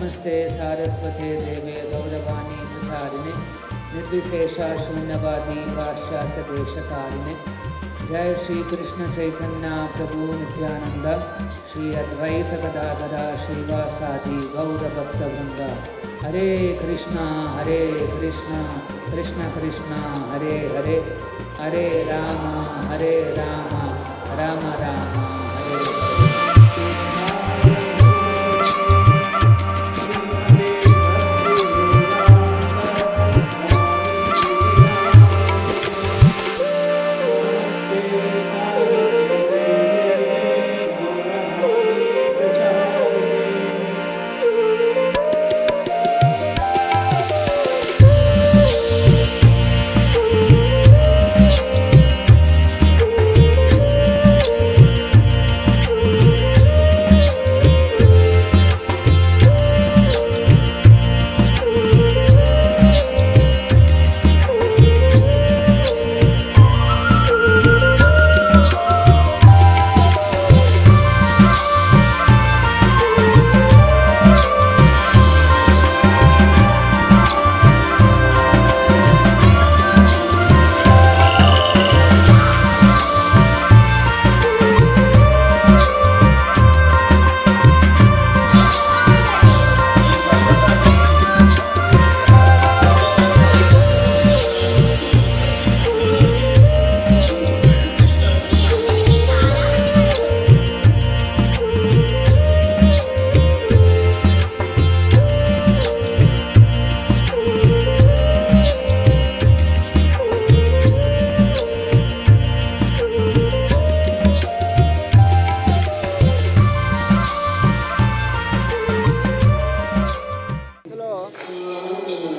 नमस्ते सारस्वते देवे गौरवाणी प्रचारिणे निर्विशेषा शून्यवादी पाश्चात्यदेशकारिणे। जय श्री कृष्ण चैतन्य प्रभु नित्यानंद श्री अद्वैत गदाधरा श्रीवासादि गौरभक्तवृंद हरे कृष्णा हरे कृष्णा, कृष्ण कृष्णा, हरे हरे। हरे राम हरे राम राम राम, हरे हरे।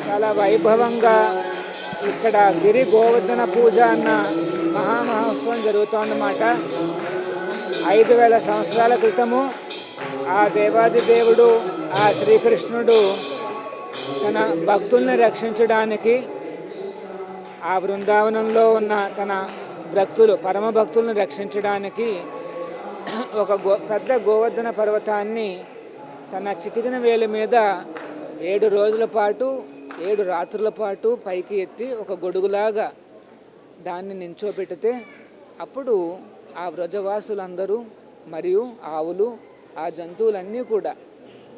చాలా వైభవంగా ఇక్కడ గిరి గోవర్ధన పూజ అన్న మహామహోత్సవం జరుగుతోందన్నమాట. ఐదు వేల సంవత్సరాల క్రితము ఆ దేవాది దేవుడు ఆ శ్రీకృష్ణుడు తన భక్తుల్ని రక్షించడానికి ఆ బృందావనంలో ఉన్న తన భక్తులు పరమ భక్తులను రక్షించడానికి ఒక గో పెద్ద గోవర్ధన పర్వతాన్ని తన చిటికిన వేలు మీద ఏడు రోజుల పాటు ఏడు రాత్రుల పాటు పైకి ఎత్తి ఒక గొడుగులాగా దాన్ని నించోబెడితే అప్పుడు ఆ వ్రజవాసులందరూ మరియు ఆవులు ఆ జంతువులన్నీ కూడా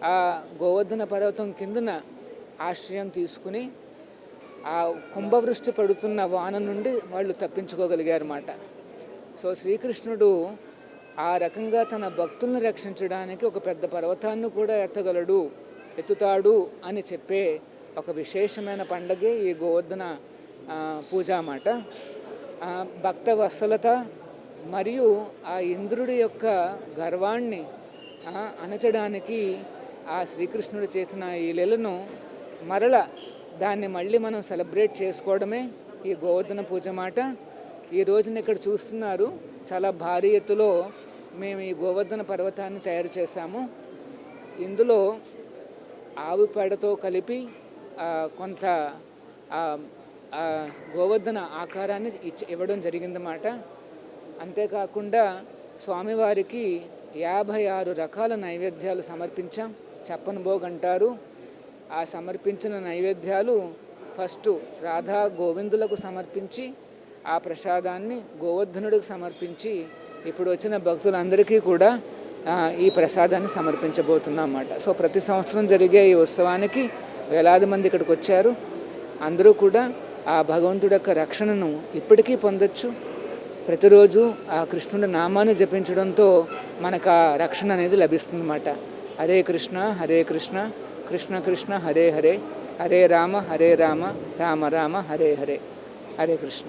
ఆ గోవర్ధన పర్వతం కిందన ఆశ్రయం తీసుకుని ఆ కుంభవృష్టి పడుతున్న వాన నుండి వాళ్ళు తప్పించుకోగలిగారన్నమాట. సో శ్రీకృష్ణుడు ఆ రకంగా తన భక్తుల్ని రక్షించడానికి ఒక పెద్ద పర్వతాన్ని కూడా ఎత్తగలడు. ఎత్తుతాడు అని చెప్పే ఒక విశేషమైన పండగే ఈ గోవర్ధన పూజ అన్నమాట భక్త వత్సలత మరియు ఆ ఇంద్రుడి యొక్క గర్వాన్ని అణచడానికి ఆ శ్రీకృష్ణుడు చేసిన ఈ లీలను మరల దాన్ని మళ్ళీ మనం సెలబ్రేట్ చేసుకోవడమే ఈ గోవర్ధన పూజ మాట. ఈ రోజున ఇక్కడ చూస్తున్నారు చాలా భారీ ఎత్తులో మేము ఈ గోవర్ధన పర్వతాన్ని తయారు చేశాము. ఇందులో ఆవు పేడతో కలిపి కొంత ఆ, గోవర్ధన ఆకారాన్ని ఇచ్చి ఇవ్వడం జరిగిందన్నమాట. అంతేకాకుండా స్వామివారికి యాభై ఆరు రకాల నైవేద్యాలు సమర్పించాం. చెప్పని భోగ్ అంటారు. ఆ సమర్పించిన నైవేద్యాలు ఫస్ట్ రాధా గోవిందులకు సమర్పించి ఆ ప్రసాదాన్ని గోవర్ధనుడికి సమర్పించి ఇప్పుడు వచ్చిన భక్తులందరికీ కూడా ఈ ప్రసాదాన్ని సమర్పించబోతున్నాం అన్నమాట సో ప్రతి సంవత్సరం జరిగే ఈ ఉత్సవానికి వేలాది మంది ఇక్కడికి వచ్చారు. అందరూ కూడా ఆ భగవంతుడి యొక్క రక్షణను ఇప్పటికీ పొందొచ్చు. ప్రతిరోజు ఆ కృష్ణుడి నామాన్ని జపించడంతో మనకు ఆ రక్షణ అనేది లభిస్తుందన్నమాట. హరే కృష్ణ హరే కృష్ణ కృష్ణ కృష్ణ హరే హరే హరే రామ హరే రామ రామ రామ హరే హరే హరే కృష్ణ.